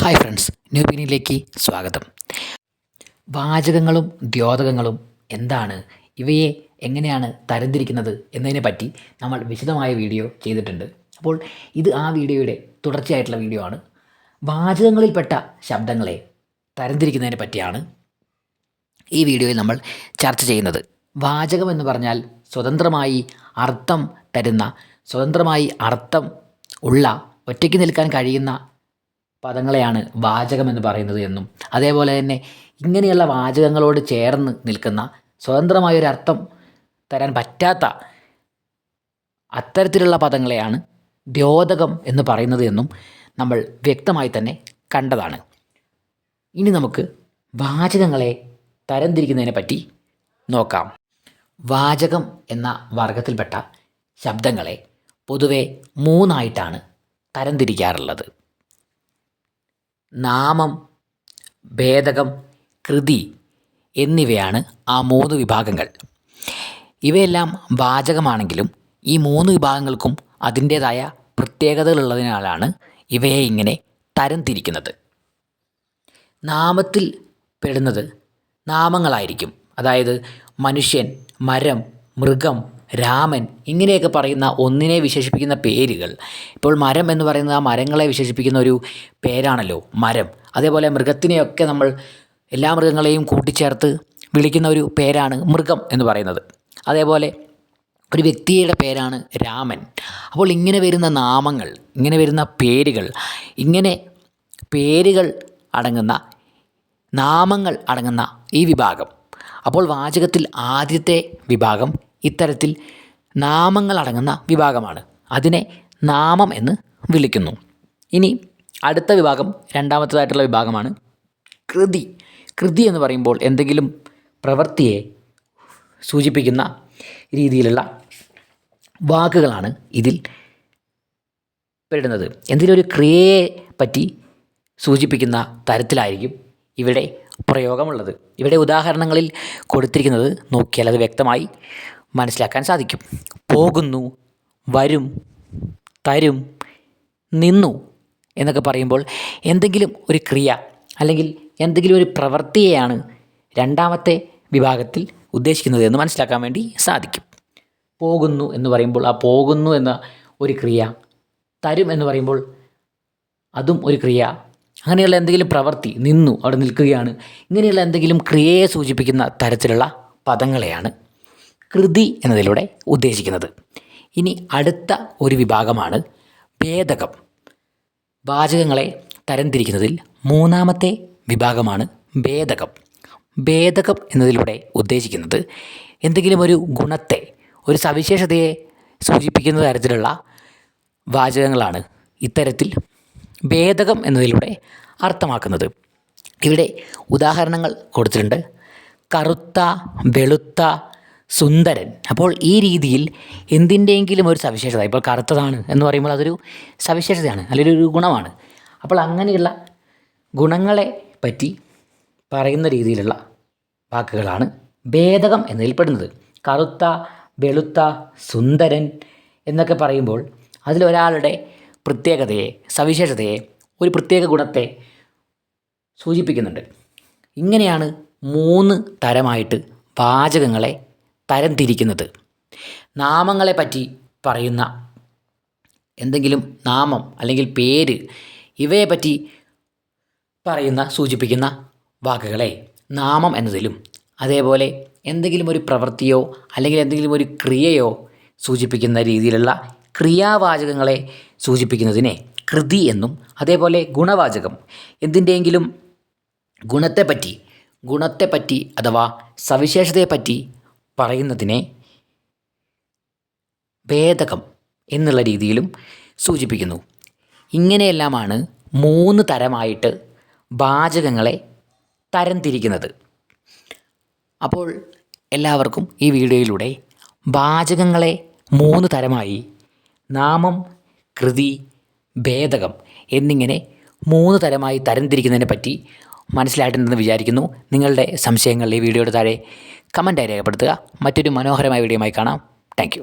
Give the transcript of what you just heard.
Hi friends ന്യൂബിനിലേക്ക് സ്വാഗതം. വാചകങ്ങളും ദ്യോതകങ്ങളും എന്താണ്? ഇവയെ എങ്ങനെയാണ് തരംതിരിക്കുന്നത് എന്നതിനെ പറ്റി നമ്മൾ വിശദമായ വീഡിയോ ചെയ്തിട്ടുണ്ട്. അപ്പോൾ ഇത് ആ വീഡിയോയുടെ തുടർച്ചയായിട്ടുള്ള വീഡിയോ ആണ്. വാചകങ്ങളിൽപ്പെട്ട ശബ്ദങ്ങളെ തരംതിരിക്കുന്നതിനെ പറ്റിയാണ് ഈ വീഡിയോയിൽ നമ്മൾ ചർച്ച ചെയ്യുന്നത്. വാചകം എന്ന് പറഞ്ഞാൽ സ്വതന്ത്രമായി അർത്ഥം തരുന്ന സ്വതന്ത്രമായി അർത്ഥം ഉള്ള ഒറ്റയ്ക്ക് നിൽക്കാൻ കഴിയുന്ന പദങ്ങളെയാണ് വാചകം എന്ന് പറയുന്നത് എന്നും. അതേപോലെ തന്നെ ഇങ്ങനെയുള്ള വാചകങ്ങളോട് ചേർന്ന് നിൽക്കുന്ന സ്വതന്ത്രമായൊരു അർത്ഥം തരാൻ പറ്റാത്ത അത്തരത്തിലുള്ള പദങ്ങളെയാണ് ദ്യോതകം എന്ന് പറയുന്നത് എന്നും നമ്മൾ വ്യക്തമായി തന്നെ കണ്ടതാണ്. ഇനി നമുക്ക് വാചകങ്ങളെ തരംതിരിക്കുന്നതിനെ പറ്റി നോക്കാം. വാചകം എന്ന വർഗത്തിൽപ്പെട്ട ശബ്ദങ്ങളെ പൊതുവെ മൂന്നായിട്ടാണ് തരംതിരിക്കാറുള്ളത്. നാമം ഭേദകം കൃതി എന്നിവയാണ് ആ മൂന്ന് വിഭാഗങ്ങൾ. ഇവയെല്ലാം വാചകമാണെങ്കിലും ഈ മൂന്ന് വിഭാഗങ്ങൾക്കും അതിന്റേതായ പ്രത്യേകതകളുള്ളതിനാലാണ് ഇവയെ ഇങ്ങനെ തരംതിരിക്കുന്നത് നാമത്തിൽ പെടുന്നത് നാമങ്ങളായിരിക്കും. അതായത് മനുഷ്യൻ മരം മൃഗം രാമൻ ഇങ്ങനെയൊക്കെ പറയുന്ന ഒന്നിനെ വിശേഷിപ്പിക്കുന്ന പേരുകൾ. ഇപ്പോൾ മരം എന്ന് പറയുന്നത് ആ മരങ്ങളെ വിശേഷിപ്പിക്കുന്ന ഒരു പേരാണല്ലോ മരം. അതേപോലെ മൃഗത്തിനെയൊക്കെ നമ്മൾ എല്ലാ മൃഗങ്ങളെയും കൂട്ടിച്ചേർത്ത് വിളിക്കുന്ന ഒരു പേരാണ് മൃഗം എന്ന് പറയുന്നത്. അതേപോലെ ഒരു വ്യക്തിയുടെ പേരാണ് രാമൻ. അപ്പോൾ ഇങ്ങനെ വരുന്ന നാമങ്ങൾ ഇങ്ങനെ വരുന്ന പേരുകൾ ഇങ്ങനെ പേരുകൾ അടങ്ങുന്ന നാമങ്ങൾ അടങ്ങുന്ന ഈ വിഭാഗം. അപ്പോൾ വാചകത്തിൽ ആദ്യത്തെ വിഭാഗം ഇത്തരത്തിൽ നാമങ്ങൾ അടങ്ങുന്ന വിഭാഗമാണ്. അതിനെ നാമം എന്ന് വിളിക്കുന്നു. ഇനി അടുത്ത വിഭാഗം രണ്ടാമത്തേതായിട്ടുള്ള വിഭാഗമാണ് കൃതി. കൃതി എന്ന് പറയുമ്പോൾ എന്തെങ്കിലും പ്രവൃത്തിയെ സൂചിപ്പിക്കുന്ന രീതിയിലുള്ള വാക്കുകളാണ് ഇതിൽ പെടുന്നത്. എന്തെങ്കിലും ഒരു ക്രിയയെ പറ്റി സൂചിപ്പിക്കുന്ന തരത്തിലായിരിക്കും ഇവിടെ പ്രയോഗമുള്ളത്. ഇവിടെ ഉദാഹരണങ്ങളിൽ കൊടുത്തിരിക്കുന്നത് നോക്കിയാൽ അത് വ്യക്തമായി മനസ്സിലാക്കാൻ സാധിക്കും. പോകുന്നു വരും തരും നിന്നു എന്നൊക്കെ പറയുമ്പോൾ എന്തെങ്കിലും ഒരു ക്രിയ അല്ലെങ്കിൽ എന്തെങ്കിലും ഒരു പ്രവൃത്തിയെയാണ് രണ്ടാമത്തെ വിഭാഗത്തിൽ ഉദ്ദേശിക്കുന്നത് എന്ന് മനസ്സിലാക്കാൻ വേണ്ടി സാധിക്കും. പോകുന്നു എന്ന് പറയുമ്പോൾ ആ പോകുന്നു എന്ന ഒരു ക്രിയ തരും എന്ന് പറയുമ്പോൾ അതും ഒരു ക്രിയ അങ്ങനെയുള്ള എന്തെങ്കിലും പ്രവൃത്തി നിന്നു അവിടെ നിൽക്കുകയാണ് ഇങ്ങനെയുള്ള എന്തെങ്കിലും ക്രിയയെ സൂചിപ്പിക്കുന്ന തരത്തിലുള്ള പദങ്ങളെയാണ് കൃതി എന്നതിലൂടെ ഉദ്ദേശിക്കുന്നത്. ഇനി അടുത്ത ഒരു വിഭാഗമാണ് ഭേദകം. വാചകങ്ങളെ തരംതിരിക്കുന്നതിൽ മൂന്നാമത്തെ വിഭാഗമാണ് ഭേദകം. ഭേദകം എന്നതിലൂടെ ഉദ്ദേശിക്കുന്നത് എന്തെങ്കിലും ഒരു ഗുണത്തെ ഒരു സവിശേഷതയെ സൂചിപ്പിക്കുന്ന തരത്തിലുള്ള വാചകങ്ങളാണ് ഇത്തരത്തിൽ ഭേദകം എന്നതിലൂടെ അർത്ഥമാക്കുന്നത്. ഇവിടെ ഉദാഹരണങ്ങൾ കൊടുത്തിട്ടുണ്ട്. കറുത്ത വെളുത്ത സുന്ദരൻ. അപ്പോൾ ഈ രീതിയിൽ എന്തിന്റെയെങ്കിലും ഒരു സവിശേഷത ഇപ്പോൾ കറുത്തതാണ് എന്ന് പറയുമ്പോൾ അതൊരു സവിശേഷതയാണ് അല്ലെങ്കിൽ ഒരു ഗുണമാണ്. അപ്പോൾ അങ്ങനെയുള്ള ഗുണങ്ങളെ പറ്റി പറയുന്ന രീതിയിലുള്ള വാക്കുകളാണ് ഭേദകം എന്നതിൽ പെടുന്നത്. കറുത്ത വെളുത്ത സുന്ദരൻ എന്നൊക്കെ പറയുമ്പോൾ അതിലൊരാളുടെ പ്രത്യേകതയെ സവിശേഷതയെ ഒരു പ്രത്യേക ഗുണത്തെ സൂചിപ്പിക്കുന്നുണ്ട്. ഇങ്ങനെയാണ് മൂന്ന് തരമായിട്ട് വാചകങ്ങളെ തരംതിരിക്കുന്നത്. നാമങ്ങളെ പറ്റി പറയുന്ന എന്തെങ്കിലും നാമം അല്ലെങ്കിൽ പേര് ഇവയെ പറ്റി പറയുന്ന സൂചിപ്പിക്കുന്ന വാക്കുകളെ നാമം എന്നതിലും അതേപോലെ എന്തെങ്കിലും ഒരു പ്രവൃത്തിയോ അല്ലെങ്കിൽ എന്തെങ്കിലും ഒരു ക്രിയയോ സൂചിപ്പിക്കുന്ന രീതിയിലുള്ള ക്രിയാവാചകങ്ങളെ സൂചിപ്പിക്കുന്നതിനെ കൃതി എന്നും അതേപോലെ ഗുണവാചകം എന്തിന്റെയെങ്കിലും ഗുണത്തെപ്പറ്റി ഗുണത്തെപ്പറ്റി അഥവാ സവിശേഷതയെപ്പറ്റി പറയുന്നതിനെ ഭേദകം എന്നുള്ള രീതിയിലും സൂചിപ്പിക്കുന്നു. ഇങ്ങനെയെല്ലാമാണ് മൂന്ന് തരമായിട്ട് വാചകങ്ങളെ തരംതിരിക്കുന്നത്. അപ്പോൾ എല്ലാവർക്കും ഈ വീഡിയോയിലൂടെ വാചകങ്ങളെ മൂന്ന് തരമായി നാമം കൃതി ഭേദകം എന്നിങ്ങനെ മൂന്ന് തരമായി തരംതിരിക്കുന്നതിനെ പറ്റി മനസ്സിലായിട്ടുണ്ടെന്ന് വിചാരിക്കുന്നു. നിങ്ങളുടെ സംശയങ്ങൾ ഈ വീഡിയോയുടെ താഴെ കമന്റായി രേഖപ്പെടുത്തുക. മറ്റൊരു മനോഹരമായ വീഡിയോയുമായി കാണാം. താങ്ക്